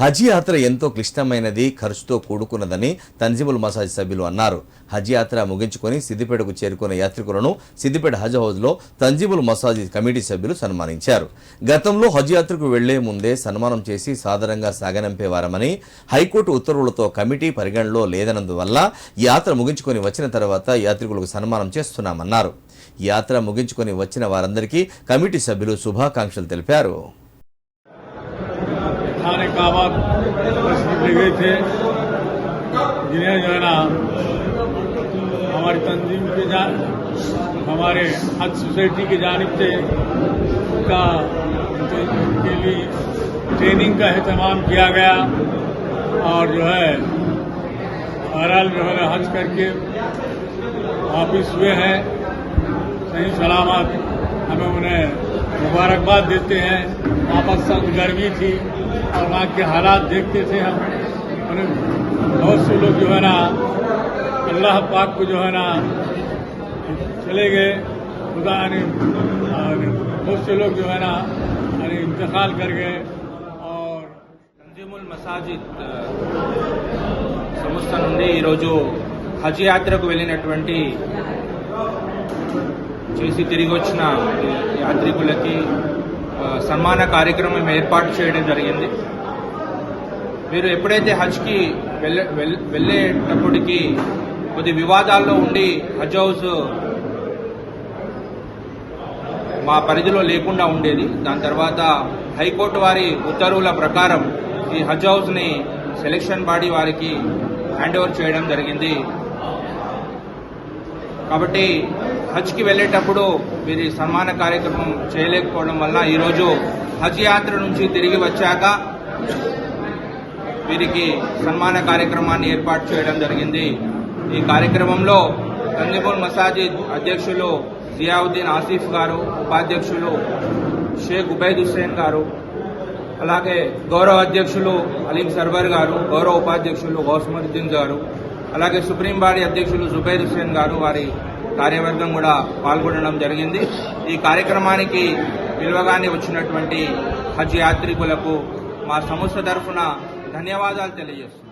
హజ్ యాత్ర ఎంతో క్లిష్టమైనది ఖర్చుతో కూడుకున్నదని తంజిముల్ మసాజ్ సభ్యులు అన్నారు. హజ్ యాత్ర ముగించుకొని సిద్దిపేటకు చేరుకున్న యాత్రికులను సిద్దిపేట హజ్ హౌజ్లో తంజిముల్ మసాజ్ కమిటీ సభ్యులు సన్మానించారు. గతంలో హజ్ యాత్రకు వెళ్ళే ముందే సన్మానం చేసి సాదరంగా సాగనంపేవారమని హైకోర్టు ఉత్తర్వులతో కమిటీ పరిగణలో లేదన్నందువల్ల యాత్ర ముగించుకొని వచ్చిన తర్వాత యాత్రికులకు సన్మానం చేస్తున్నామన్నారు. యాత్ర ముగించుకొని వచ్చిన వారందరికీ కమిటీ సభ్యులు శుభాకాంక్షలు తెలిపారు. तशरीफ़ ले गए थे। जिन्हें जो है ना हमारी तंजीम के जान हमारे हज सोसाइटी की जानब से उनका उनके लिए ट्रेनिंग का अहतमाम किया गया और जो है, बहरहाल जो है हज करके वापिस हुए हैं। सही सलामत। हमें उन्हें मुबारकबाद देते हैं। वापस गर्मी थी। और वहाँ के हालात देखते थे हम उन्हें बहुत से लोग जो है ना अल्लाह पाक को जो है ना चले गए खुदा ने और बहुत से लोग जो है ना यानी इंतकाल कर गए और తంజీముల్ మసాజిద్ ఆ, సంస్థ నుండి ఈరోజు హజ్ యాత్రకు వెళ్ళినటువంటి చేసి తిరిగి వచ్చిన యాత్రికులకి ఆ, సన్మాన కార్యక్రమం ఏర్పాటు చేయడం జరిగింది. మీరు ఎప్పుడైతే హజ్కి వెళ్ళ వెళ్ళేటప్పటికి కొద్ది వివాదాల్లో ఉండి హజ్ హౌస్ మా పరిధిలో లేకుండా ఉండేది. దాని తర్వాత హైకోర్టు వారి ఉత్తర్వుల ప్రకారం ఈ హజ్ హౌస్ని సెలెక్షన్ బాడీ వారికి హ్యాండ్ ఓవర్ చేయడం జరిగింది. కాబట్టి హజ్కి వెళ్ళేటప్పుడు వీరి సన్మాన కార్యక్రమం చేయలేకపోవడం వల్ల ఈరోజు హజ్ యాత్ర నుంచి తిరిగి వచ్చాక వీరికి సన్మాన కార్యక్రమాన్ని ఏర్పాటు చేయడం జరిగింది. ఈ కార్యక్రమంలో కందిపూర్ మసాజిద్ అధ్యక్షులు జియావుద్దీన్ ఆసిఫ్ గారు ఉపాధ్యక్షులు షేక్ ఉబైద్ హుస్సేన్ గారు అలాగే గౌరవ అధ్యక్షులు అలీం సర్వర్ గారు గౌరవ ఉపాధ్యక్షులు గౌస్మరుద్దీన్ గారు అలాగే సుప్రీం బాడీ అధ్యక్షులు జుబైర్ హుస్సేన్ గారు వారి కార్యవర్గం కూడా పాల్గొనడం జరిగింది. ఈ కార్యక్రమానికి విలువగానే వచ్చినటువంటి హజ్ యాత్రికులకు మా సంస్థ తరఫున ధన్యవాదాలు తెలియజేస్తున్నాం.